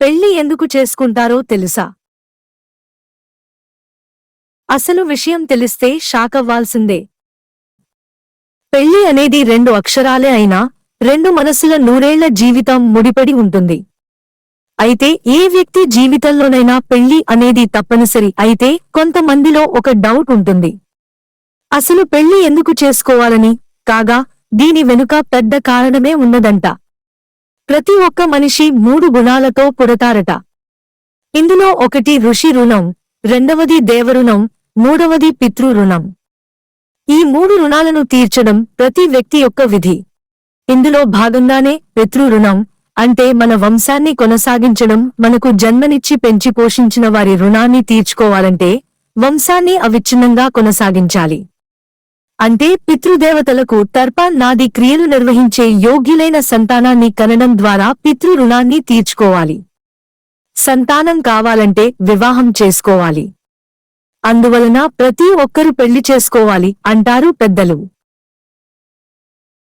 పెళ్ళి ఎందుకు చేసుకుంటారో తెలుసా? అసలు విషయం తెలిస్తే షాకవ్వాల్సిందే పెళ్ళి అనేది రెండు అక్షరాలే అయినా రెండు మనసుల నూరేళ్ళ జీవితం ముడిపడి ఉంటుంది. అయితే ఏ వ్యక్తి జీవితంలోనైనా పెళ్ళి అనేది తప్పనిసరి అయితే కొంతమందిలో ఒక డౌట్ ఉంటుంది. అసలు పెళ్ళి ఎందుకు చేసుకోవాలని? కాగా దీని వెనుక పెద్ద కారణమే ఉన్నదంట. ప్రతి ఒక్క మనిషి మూడు గుణాలతో పుడతారట. ఇందులో ఒకటి ఋషి రుణం రెండవది దేవరుణం మూడవది పితృ రుణం ఈ మూడు రుణాలను తీర్చడం ప్రతి వ్యక్తి యొక్క విధి. ఇందులో భాగంగానే పితృ రుణం అంటే మన వంశాన్ని కొనసాగించడం మనకు జన్మనిచ్చి పెంచి పోషించిన వారి రుణాన్ని తీర్చుకోవాలంటే వంశాన్ని అవిచ్ఛిన్నంగా కొనసాగించాలి. అంటే పితృదేవతలకు నాది క్రియలు నిర్వహించే యోగ్యులైన సంతానాన్ని కనడం ద్వారా పితృ రుణాన్ని తీర్చుకోవాలి. సంతానం కావాలంటే వివాహం చేసుకోవాలి. అందువలన ప్రతి ఒక్కరూ పెళ్ళి చేసుకోవాలి అంటారు పెద్దలు.